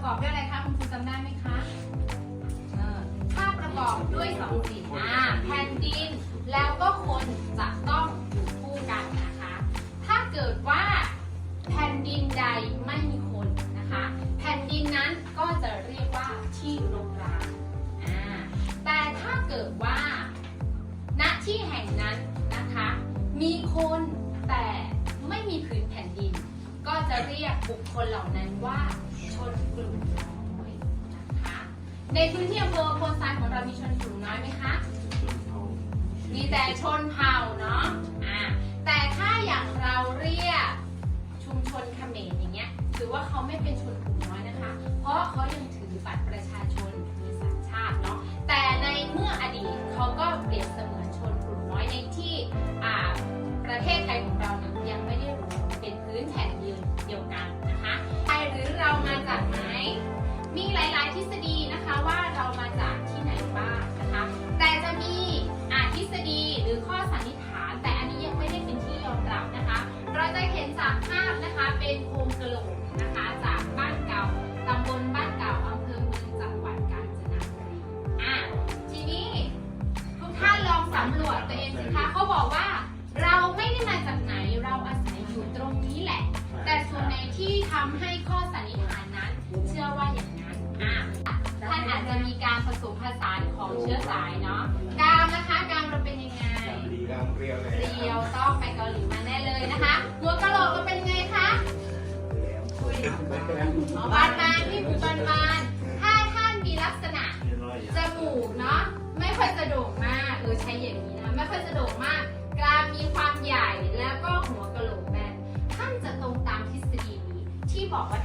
ประกอบด้วยอะไรคะคุณครูจำได้ไหมคะเออถ้าประกอบด้วยสองสิ่งอ่าแผ่นดิน แล้วก็คนจะต้องอยู่คู่กันนะคะ ถ้าเกิดว่าแผ่นดินใดไม่มีคนนะคะ แผ่นดินนั้นก็จะเรียกว่าที่รกร้างอ่าแต่ถ้าเกิดว่าณที่แห่งนั้นนะคะ มีคนแต่ไม่มีพื้นแผ่นดิน ก็จะเรียกบุคคลเหล่านั้นว่า นกลุ่มน้อยนะคะในพื้นที่อำเภอโพนทรายของเรามีชนกลุ่มน้อยไหมคะ มีแต่ชนเผ่าเนาะอ่าแต่ถ้าอย่างเราเรียกชุมชนเขมรอย่างเงี้ยถือว่าเขาไม่เป็นชนกลุ่มน้อยนะคะ เพราะเขายังถือบัตรประชาชนมีสัญชาติเนาะแต่ในเมื่ออดีตเขาก็ ฤษฎีนะคะว่าเรามาจากที่ไหนบ้างนะคะ แต่จะมีอาทฤษฎีหรือข้อสันนิษฐาน แต่อันนี้ยังไม่ได้เป็นที่ยอมรับนะคะ เราจะเห็นจากภาพนะคะเป็นโครงกระโหลกนะคะจากบ้านเก่าตำบลบ้านเก่าอำเภอเมืองจังหวัดกาญจนบุรีอะทีนี้ทุกท่านลองสำรวจตัวเองสิคะเขาบอกว่าเราไม่ได้มาจากไหนเราอาศัยอยู่ตรงนี้แหละ แต่ส่วนไหนที่ทำให้ข้อสันนิษฐานนั้น สมผสานของเชื้อสายเนาะกามนะคะกามเราเป็นยังไงกามเกลียวเลยเรียวต้องไปเกาหลีมาแน่เลยนะคะหัวกะโหลกก็เป็นไงคะอ๋อบานบานพี่หมูบานบานถ้าท่านมีลักษณะจมูกเนาะไม่ค่อยสะดวกมากเออใช้อย่างนี้นะไม่ค่อยสะดวกมากกรามมีความใหญ่แล้วก็หัวกะโหลกแบนท่านจะตรงตามทฤษฎีนี้ที่บอกว่า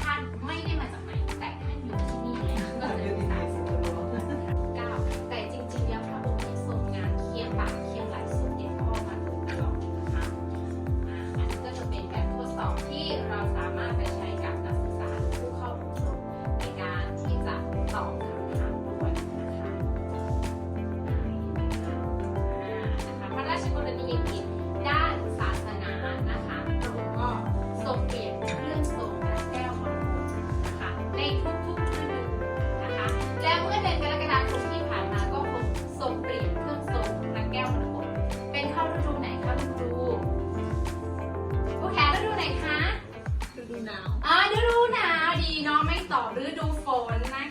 ฤดูฝนนะคะ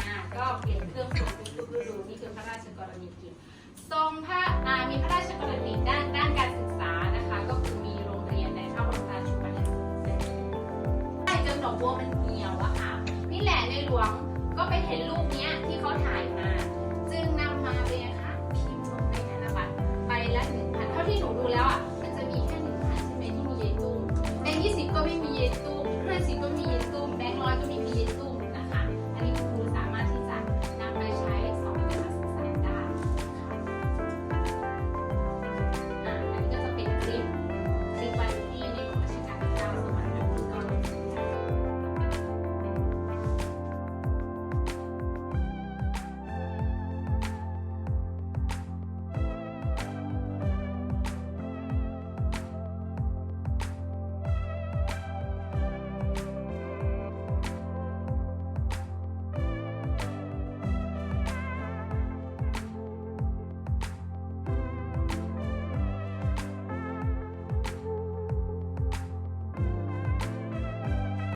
อ่าก็เปลี่ยนเครื่องฝนทุกฤดูนี่คือพระราชกรณียกิจทรงพระอ่ามีพระราชกรณีด้านด้านการศึกษานะคะ ก็คือมีโรงเรียนในพระบรมราชูปถัมภ์ใช่จนดอกบัวมันเหี่ยวอะค่ะนี่แหละในหลวงก็ไปเห็นรูปเนี้ยที่เขาถ่ายมา